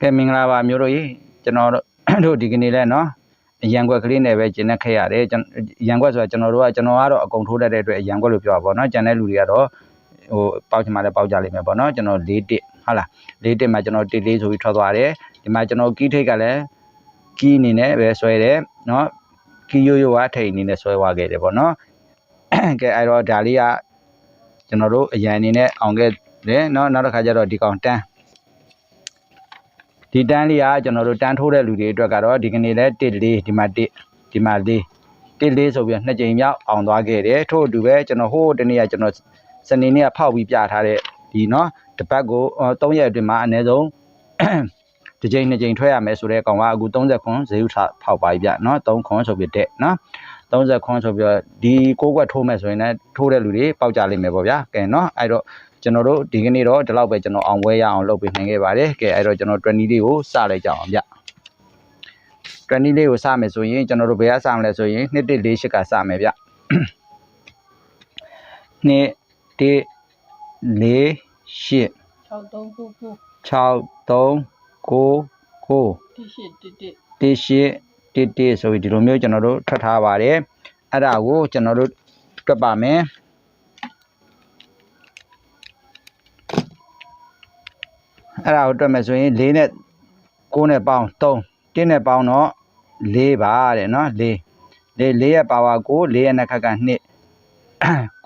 ကဲမင်္ဂလာပါမျိုးတို့ကြီးကျွန်တော်တို့ဒီကနေ့လဲနော်အရန်ကွက်ကလေးနဲ့ပဲကျင်းနေခဲ့ရတယ်ကျွန်ရန်ကွက်ဆိုတာကျွန်တော်တို့ကကျွန်တော်ကတော့အကုန်ထိုးတတ်တဲ့အတွက်အရန်ကွက်လို့ပြောတာပေါ့နော်ကျန်တဲ့လူတွေကတော့ဟိုပေါက်ချင်မှလည်းပေါက်ကြလိမ့်မယ်ပေါ့နော်ကျွန်တော်၄တစ်ဟုတ်လား၄တစ်မှာကျွန်တော်တစ်လေးဆိုပြီးထွက်သွားတယ်ဒီမှာကျွန်တော်ကီးထိတ်ကလည်းကီးအနေနဲ့ပဲဆွဲတယ်နော်ကီးရိုးရိုးကထိတ်အနေနဲ့ဆွဲသွားခဲ့တယ်ပေါ့နော်ကဲအဲ့တော့ဒါလေးကကျွန်တော်တို့အရန်အနေနဲ့အောင်ခဲ့တယ်နော်နောက်တစ်ခါကျတော့ဒီကောင်တန်း ဒီတန်းလေးကကျွန်တော်တို့တန်းထိုးတဲ့လူတွေအတွက်ကတော့ဒီကနေ့လဲတစ်လေးဒီမှာတစ်ဒီမှာလေးတစ်လေးဆိုပြီးတော့နှစ်ကြိမ်မြောက်အောင်သွားခဲ့တယ်ထို့အတူပဲကျွန်တော်ဟိုးတနေ့ကကျွန်တော်စနေနေ့ကဖောက်ပြီးပြထားတဲ့ဒီနော်တစ်ပတ်ကို3ရက်အတွင်းမှာအနည်းဆုံးတစ်ကြိမ်နှစ်ကြိမ်ထွက်ရမယ်ဆိုတဲ့ကောင်ကအခု30ခွန်ဈေးဥထဖောက်ပါပြီဗျနော်3ခွန်ဆိုပြီးတဲ့နော်30ခွန်ဆိုပြီးတော့ဒီကိုးကွက်ထိုးမယ်ဆိုရင်လည်းထိုးတဲ့လူတွေပေါက်ကြလိမ့်မယ်ပေါ့ဗျာကဲနော်အဲ့တော့ ကျွန်တော်တို့ဒီကနေ့တော့ဒီလောက်ပဲကျွန်တော်အောင်ပွဲရအောင်လုပ်ပေးနိုင်ခဲ့ပါတယ်ကဲအဲ့တော့ကျွန်တော်20လေးကိုစလိုက်ကြအောင်ဗျ20လေးကိုစမယ်ဆိုရင်ကျွန်တော်တို့ဘယ်ကစမလဲဆိုရင်2148ကစမယ်ဗျ2 1 4 8 6သုံးခုခု6 3 9 9တိရှိတစ်တစ်1 8 1 1ဆိုပြီးဒီလိုမျိုးကျွန်တော်တို့ထွက်ထားပါတယ်အဲ့ဒါကိုကျွန်တော်တို့တွက်ပါမယ် အဲ့ဒါကိုတွက်မယ်ဆိုရင်4နဲ့9နဲ့ပေါင်း3 1နဲ့ပေါင်းတော့4ပါတဲ့နော်4 4 4ရဲ့ပါဝါ9 4ရဲ့နှစ်ခက်က2 6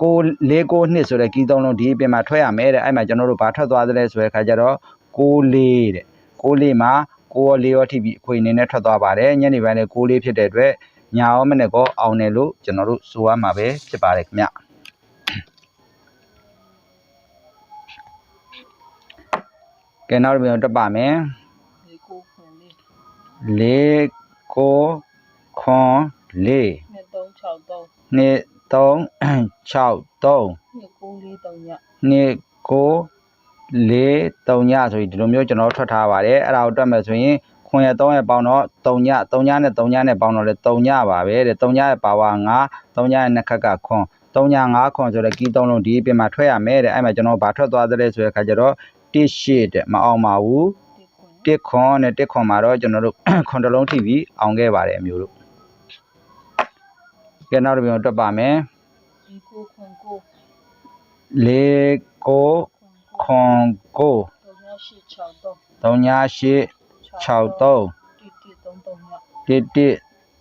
4 9 2ဆိုတဲ့ကီးသုံးလုံးဒီအပြင်မှာထွက်ရမယ်တဲ့အဲ့မှာကျွန်တော်တို့ဘာထွက်သွားသလဲဆိုတဲ့ခါကျတော့6 4တဲ့6 4မှာ6ရော4ရောထိပြီးအခွေအနေနဲ့ထွက်သွားပါတယ်ညနေပိုင်းလည်း6 4ဖြစ်တဲ့အတွက်ညာရောမနဲ့ကောအောင်တယ်လို့ကျွန်တော်တို့ဆိုရမှာပဲဖြစ်ပါတယ်ခင်ဗျ ကဲနောက်တစ်ပြန်တက်ပါမယ်ဒီကိုခွန်လေးလေးကိုခွန်လေးနှစ်သုံး6သုံးနှစ်3 6 3နှစ်ကိုလေးသုံးညနှစ်ကိုလေး3ညဆိုပြီးဒီလိုမျိုးကျွန်တော်ထွက်ထားပါတယ်အဲ့ဒါကိုတွက်မယ်ဆိုရင်ခွန်ရ3ရက်ပေါင်းတော့3ည3ညနဲ့3ညနဲ့ပေါင်းတော့လေ3ညပါပဲတဲ့3ညရဲ့ပါဝါ9 3ညရဲ့နှစ်ခက်ကခွန်3ည9ခွန်ဆိုတဲ့ကီး3လုံးဒီအပြင်မှာထွက်ရမယ်တဲ့အဲ့မှာကျွန်တော်ဘာထွက်သွားသလဲဆိုတဲ့အခါကျတော့ 1ရှစ်တဲ့မအောင်ပါဘူးဒီခွန်တစ်ခွန်နဲ့တစ်ခွန်မှာတော့ကျွန်တော်တို့ခွန်တစ်လုံးထိပြီးအောင်ခဲ့ပါတယ်အမျိုးတို့ကဲနောက်တစ်ပြန်တွက်ပါမယ်ဒီကိုခွန်ကိုလေးကိုခွန်ကိုခွန်ကိုသုံးညရှိ6သုံး3ည8 6 3တိတိ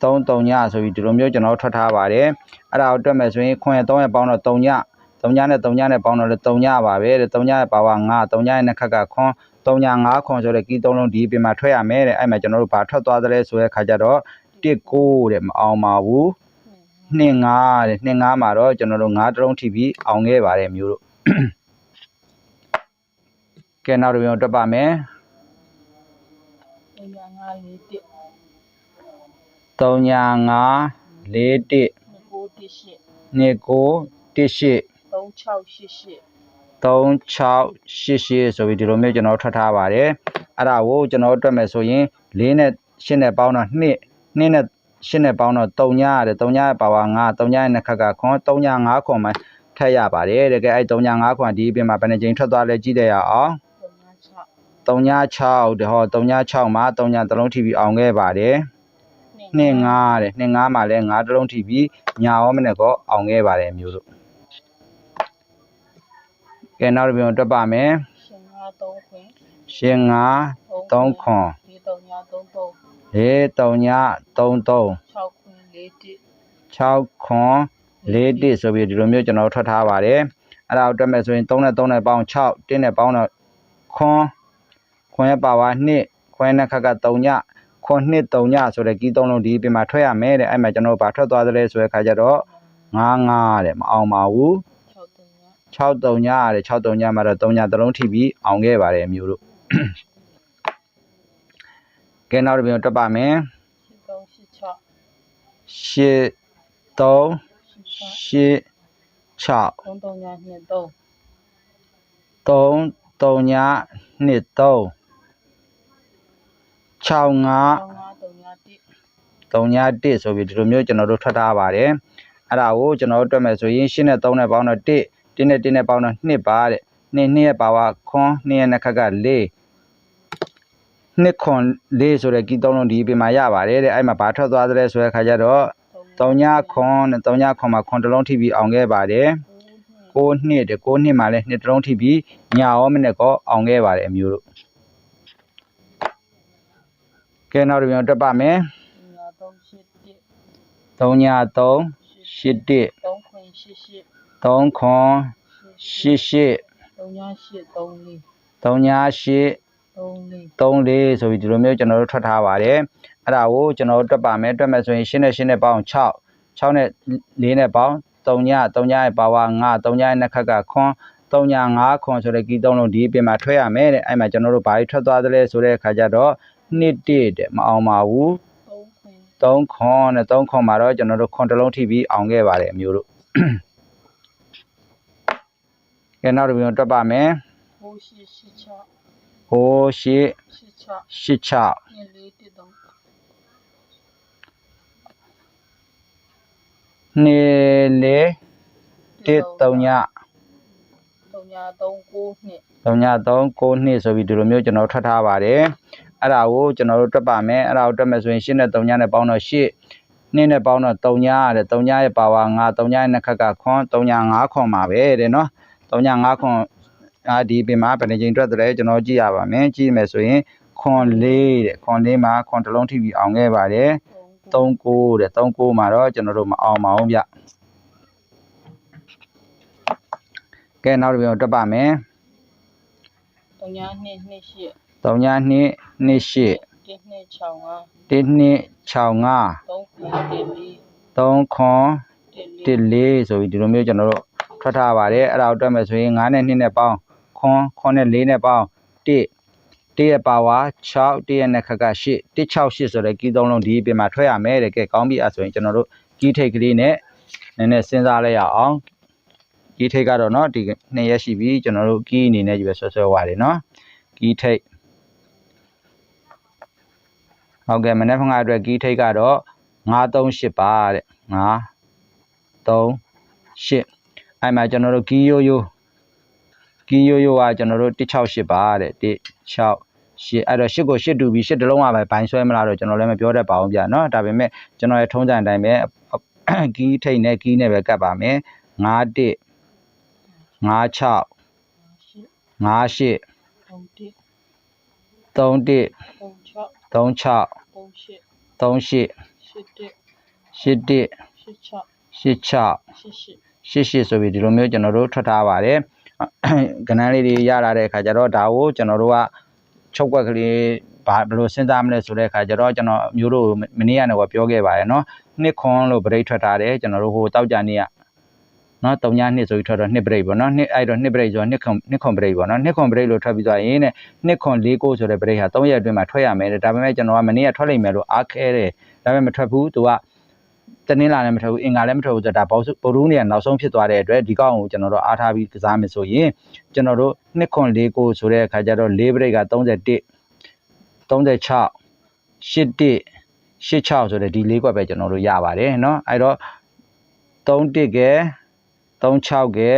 သုံးသုံးညတစ်တစ်3 3ညဆိုပြီးဒီလိုမျိုးကျွန်တော်ထွက်ထားပါတယ်အဲ့ဒါကိုတွက်မယ်ဆိုရင်ခွန်ရ3ရက်ပေါင်းတော့3ည 3ညနဲ့3ညနဲ့ပေါင်းတော့လေ3ညပါပဲတဲ့3ညရဲ့ပါဝါ9 3ညရဲ့နှစ်ခက်ကခွန်3ည9ခွန်ဆိုတဲ့ကီး3လုံးဒီအပြင်မှာထွက်ရမယ်တဲ့အဲ့မှာကျွန်တော်တို့ဘာထွက်သွားသလဲဆိုတဲ့ခါကျတော့တစ်ကိုတဲ့မအောင်ပါဘူးနှစ်ငါးတဲ့နှစ်ငါးမှာတော့ကျွန်တော်တို့ငါးတစ်လုံးထိပြီးအောင်ခဲ့ပါတယ်မျိုးတို့ကဲနောက်တစ်ပြန်တက်ပါမယ်သုံးညငါးလေးတစ်3ညာ5 4 1နှစ်ကိုတစ်ရှိ2 9 1 8 သုံး6ရှိရှိ3 6 8 8ဆိုပြီးဒီလိုမျိုးကျွန်တော်ထွက်ထားပါတယ်အဲ့ဒါကိုကျွန်တော်တွက်မယ်ဆိုရင်4နဲ့8နဲ့ပေါင်းတော့2 2နဲ့8နဲ့ပေါင်းတော့3ညာရတယ်3ညာရဲ့ပါဝါ9 3ညာရဲ့နှစ်ခက်ကခွန်3ညာ5ခွန်မှထက်ရပါတယ်တကယ်အဲ့3ညာ5ခွန်ဒီအပြင်မှာဘယ်နှကြိမ်ထွက်သွားလဲကြည့်လိုက်ရအောင်သုံးည6 3ည6တဲ့ဟော3ည6မှာ3ညတစ်လုံးထိပြီးအောင်ခဲ့ပါတယ်နှစ်ငါးတဲ့နှစ်ငါးမှာလည်းငါးတစ်လုံးထိပြီးညာရောမနဲ့ကောအောင်ခဲ့ပါတယ်မျိုးတို့ ကဲနောက်တစ်ပြန်တွက်ပါမယ်ရှင်ငါးသုံးခွင်ရှင်ငါး3ခွန်ဒီသုံးညသုံးသုံးလေး3ည33 6ခွင်လေးတစ်6ခွန်လေးတစ်ဆိုပြီးဒီလိုမျိုးကျွန်တော်ထွက်ထားပါတယ်အဲ့ဒါကိုတွက်မယ်ဆိုရင်3နဲ့3နဲ့ပေါင်း6 1နဲ့ပေါင်းတော့ခွန်ခွန်ရဲ့ပါဝါ2ခွန်နဲ့ခက်က3ညခွန်2 3ညဆိုတဲ့ကီး3လုံးဒီပြင်မှာထွက်ရမယ်တဲ့အဲ့မှာကျွန်တော်ဘာထွက်သွားသလဲဆိုတဲ့ခါကျတော့9 9တဲ့မအောင်ပါဘူး 6သုံးည6 3ညရတယ်6 3ညမှာတော့3ညသလုံးထိပြီးအောင်ခဲ့ပါတယ်အမျိုးတို့ကဲနောက်တစ်ပြန်တက်ပါမယ်8 3 8 3 8 6 6သုံးသုံးညနှစ်သုံး3 3ည2 3 6 5သုံးငါသုံးညတစ်3ည1ဆိုပြီးဒီလိုမျိုးကျွန်တော်တို့ထွက်ထားပါတယ်အဲ့ဒါကိုကျွန်တော်တို့တွက်မယ်ဆိုရင်8နဲ့3နဲ့ပေါင်းတော့1 1နဲ့1နဲ့ပေါင်းတော့2ပါတဲ့2 2ရဲ့ပါဝါခွန်2ရဲ့နှစ်ခက်က4 2နှစ်ခွန်လေးဆိုတဲ့ကီးသုံးလုံးဒီပြင်မှာရပါတယ်တဲ့အဲ့မှာဘာထွက်သွားသလဲဆိုတဲ့ခါကျတော့3ညခွန်နဲ့3ညခွန်မှာခွန်တစ်လုံးထိပြီးအောင်ခဲ့ပါတယ်6နှစ်တဲ့6နှစ်မှာလည်းနှစ်တစ်လုံးထိပြီးညရောမနဲ့ကောအောင်ခဲ့ပါတယ်အမျိုးတို့ကဲနောက်တစ်ပြန်တက်ပါမယ်ညာသုံးရှစ်တစ်3ည3 8တစ်သုံးခွင်ရှစ်ရှစ် 3ခွန်8 8သုံးညာရှစ်သုံးလေး3ည8သုံးလေး3 4ဆိုပြီးဒီလိုမျိုးကျွန်တော်တို့ထွက်ထားပါတယ်အဲ့ဒါကိုကျွန်တော်တို့တွက်ပါမယ်တွက်မယ်ဆိုရင်8နဲ့8နဲ့ပေါင်း6 6နဲ့4နဲ့ပေါင်း3ည3ညရဲ့ပါဝါ9 3ညရဲ့နှစ်ခက်ကခွန်3ည5ခွန်ဆိုတဲ့ကီးသုံးလုံးဒီအပြင်မှာထွက်ရမယ်တဲ့အဲ့မှာကျွန်တော်တို့ဘာကြီးထွက်သွားသလဲဆိုတဲ့အခါကျတော့နှစ်တစ်တဲ့မအောင်ပါဘူးသုံးခွင်3ခွန်နဲ့3ခွန်မှာတော့ကျွန်တော်တို့ခွန်တစ်လုံးထိပြီးအောင်ခဲ့ပါတယ်အမျိုးတို့ ကဲနောက်တစ်ပြန်တွက်ပါမယ်ဟိုးရှစ်ရှစ်ချဟိုးရှစ်ရှစ်ချရှစ်6နှစ်လေးတစ်သုံးနှစ်လေးတစ်3ညသုံးညာသုံးကိုနှစ်3ည3 9နှစ်ဆိုပြီးဒီလိုမျိုးကျွန်တော်ထွက်ထားပါတယ်အဲ့ဒါကိုကျွန်တော်တို့တွက်ပါမယ်အဲ့ဒါကိုတွက်မယ်ဆိုရင်8နဲ့3ညနဲ့ပေါင်းတော့8နှစ်နဲ့ပေါင်းတော့3ညရတယ်3ညရဲ့ပါဝါ9 3ညရဲ့နှစ်ခက်ကခွန်3ည5ခွန်ပါပဲတဲ့နော် 3ည5ခွန်အာဒီပြင်မှာဘယ်နှချိန်တွက်တယ်ကျွန်တော်ကြည့်ရပါမယ်ကြည့်မယ်ဆိုရင်ခွန်4တဲ့ခွန်4မှာခွန်တစ်လုံးထိပြီးအောင်ခဲ့ပါတယ်သုံးကို39တဲ့39မှာတော့ကျွန်တော်တို့မအောင်ပါဘူးဗျကဲနောက်တစ်ပြန်တွက်ပါမယ်သုံးညာနှစ်နှစ်ရှစ်3ည2 2 8တစ်နှစ်ချောင်းငါ1နှစ်65သုံးခွင်တစ်လေး3ခွန်တစ်လေး1 4ဆိုပြီးဒီလိုမျိုးကျွန်တော်တို့ ထွက်ထားပါတယ်အဲ့ဒါကိုတွက်မယ်ဆိုရင်9နဲ့2နဲ့ပေါင်းခွန်ခွန်နဲ့4နဲ့ပေါင်း1 1ရဲ့ပါဝါ6 1ရဲ့နှစ်ခက်က8 1 6 8ဆိုတဲ့ကီးသုံးလုံးဒီအပြင်မှာထွက်ရမယ်တဲ့ကဲကောင်းပြီအဲ့ဆိုရင်ကျွန်တော်တို့ကီးထိတ်ကလေးနဲ့နည်းနည်းစဉ်းစားလိုက်ရအောင်ကီးထိတ်ကတော့เนาะဒီနှစ်ရက်ရှိပြီကျွန်တော်တို့ကီးအနေနဲ့ကြီးပဲဆွဲဆွဲသွားတယ်เนาะကီးထိတ်ဟုတ်ကဲ့မနေ့ကအတွက်ကီးထိတ်ကတော့938ပါတဲ့9 3 8 အဲ့မှာကျွန်တော်တို့ကီးရိုးရိုးကီးရိုးရိုးကကျွန်တော်တို့168ပါတဲ့168အဲ့တော့8ကို8တူပြီး8တလုံးကပဲဘိုင်းဆွဲမလားတော့ကျွန်တော်လည်းမပြောတတ်ပါဘူးဗျာเนาะဒါပေမဲ့ကျွန်တော်ရဲ့ထုံးစံအတိုင်းပဲကီးထိတ်နဲ့ကီးနဲ့ပဲကတ်ပါမယ်51 56 ရှစ် 58 သုံးတစ် 31 သုံးချ 36 သုံးရှစ် 38 ရှစ်တစ် 81 ရှစ်ချ 86 ရှစ်ရှစ် 88ဆိုပြီးဒီလိုမျိုးကျွန်တော်တို့ထွက်ထားပါတယ်ကဏ္ဍလေးတွေရလာတဲ့အခါကျတော့ဒါကိုကျွန်တော်တို့ကချုပ်ွက်ကလေးဘာဘယ်လိုစဉ်းစားမလဲဆိုတဲ့အခါကျတော့ကျွန်တော်မျိုးတို့မနေ့ကနေကပြောခဲ့ပါတယ်เนาะနှစ်ခွန်လို့ဗရိတ်ထွက်ထားတယ်ကျွန်တော်တို့ဟိုတောက်ကြနေ့ကเนาะ3ညနှစ်ဆိုပြီးထွက်တော့နှစ်ဗရိတ်ပေါ့เนาะနှစ်အဲ့တော့နှစ်ဗရိတ်ဆိုတော့နှစ်ခွန်နှစ်ခွန်ဗရိတ်ပေါ့เนาะနှစ်ခွန်ဗရိတ်လို့ထွက်ပြီးသွားရင်တဲ့နှစ်ခွန်၄ကိုဆိုတဲ့ဗရိတ်ဟာ3ရက်အတွင်းမှာထွက်ရမယ်တဲ့ဒါပေမဲ့ကျွန်တော်ကမနေ့ကထွက်လိုက်မယ်လို့အားခဲတယ်ဒါပေမဲ့မထွက်ဘူးသူက တနင်္လာလည်းမထွက်ဘူးအင်္ဂါလည်းမထွက်ဘူးဆိုတော့ဒါဘောက်ပိုရူးနေရနောက်ဆုံးဖြစ်သွားတဲ့အတွက်ဒီကောက်ကိုကျွန်တော်တို့အားထားပြီးကစားမယ်ဆိုရင်ကျွန်တော်တို့2ခွန်4ကိုဆိုတဲ့အခါကျတော့၄ဘရိတ်က31 36 81 86ဆိုတဲ့ဒီ၄ကွက်ပဲကျွန်တော်တို့ရပါတယ်เนาะအဲ့တော့31ကဲ36ကဲ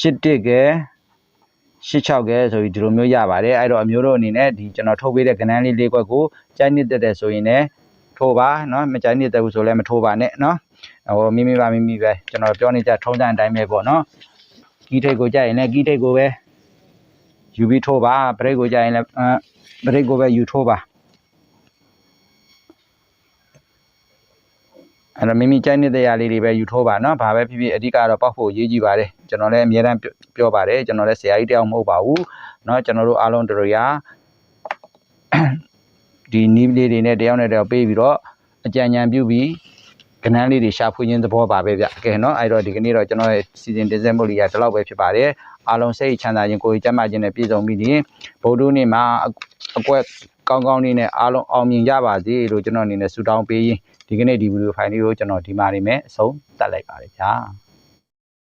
81ကဲ86ကဲဆိုပြီးဒီလိုမျိုးရပါတယ်အဲ့တော့အမျိုးတို့အနေနဲ့ဒီကျွန်တော်ထုတ်ပေးတဲ့ကဏ္ဍလေး၄ကွက်ကိုကြိုက်နှစ်သက်တယ်ဆိုရင်လည်း ထိုးပါနော်မကြိုက်နေတဲ့ဘူးဆိုလည်းမထိုးပါနဲ့နော်ဟိုမိမိပါမိမိပဲကျွန်တော်ပြောနေကြထုံးစံအတိုင်းပဲပေါ့နော်ကီးထိတ်ကိုကြိုက်ရင်လည်းကီးထိတ်ကိုပဲယူပြီးထိုးပါဘရိတ်ကိုကြိုက်ရင်လည်းဘရိတ်ကိုပဲယူထိုးပါအဲ့တော့မိမိကြိုက်နေတဲ့ရာလေးတွေပဲယူထိုးပါနော်ဘာပဲဖြစ်ဖြစ်အဓိကတော့ပောက်ဖို့ရေးကြည့်ပါတယ်ကျွန်တော်လည်းအများတန်းပြောပါတယ်ကျွန်တော်လည်းဆရာကြီးတယောက်မဟုတ်ပါဘူးနော်ကျွန်တော်တို့အားလုံးတို့ရာ ဒီနီးလေးတွေနဲ့တယောက်နဲ့တယောက်ပေးပြီးတော့အကြံဉာဏ်ပြုပြီးကနန်းလေးတွေရှာဖွေခြင်းသဘောပါပဲဗျ။ကဲနော်အဲ့တော့ဒီကနေ့တော့ကျွန်တော်ရဲ့စီစဉ်တင်ဆက်မှုလေးကဒီလောက်ပဲဖြစ်ပါတယ်။အားလုံးစိတ်ချမ်းသာခြင်းကိုယ်ကြီးကျန်းမာခြင်းနဲ့ပြည့်စုံပြီးဒီဗုဒ္ဓနေ့မှာအကွက်ကောင်းကောင်းလေးနဲ့အားလုံးအောင်မြင်ကြပါစေလို့ကျွန်တော်အနေနဲ့ဆုတောင်းပေးရင်းဒီကနေ့ဒီဗီဒီယိုဖိုင်လေးကိုကျွန်တော်ဒီမှာနေမယ်အဆုံးတက်လိုက်ပါတယ်ဗျာ။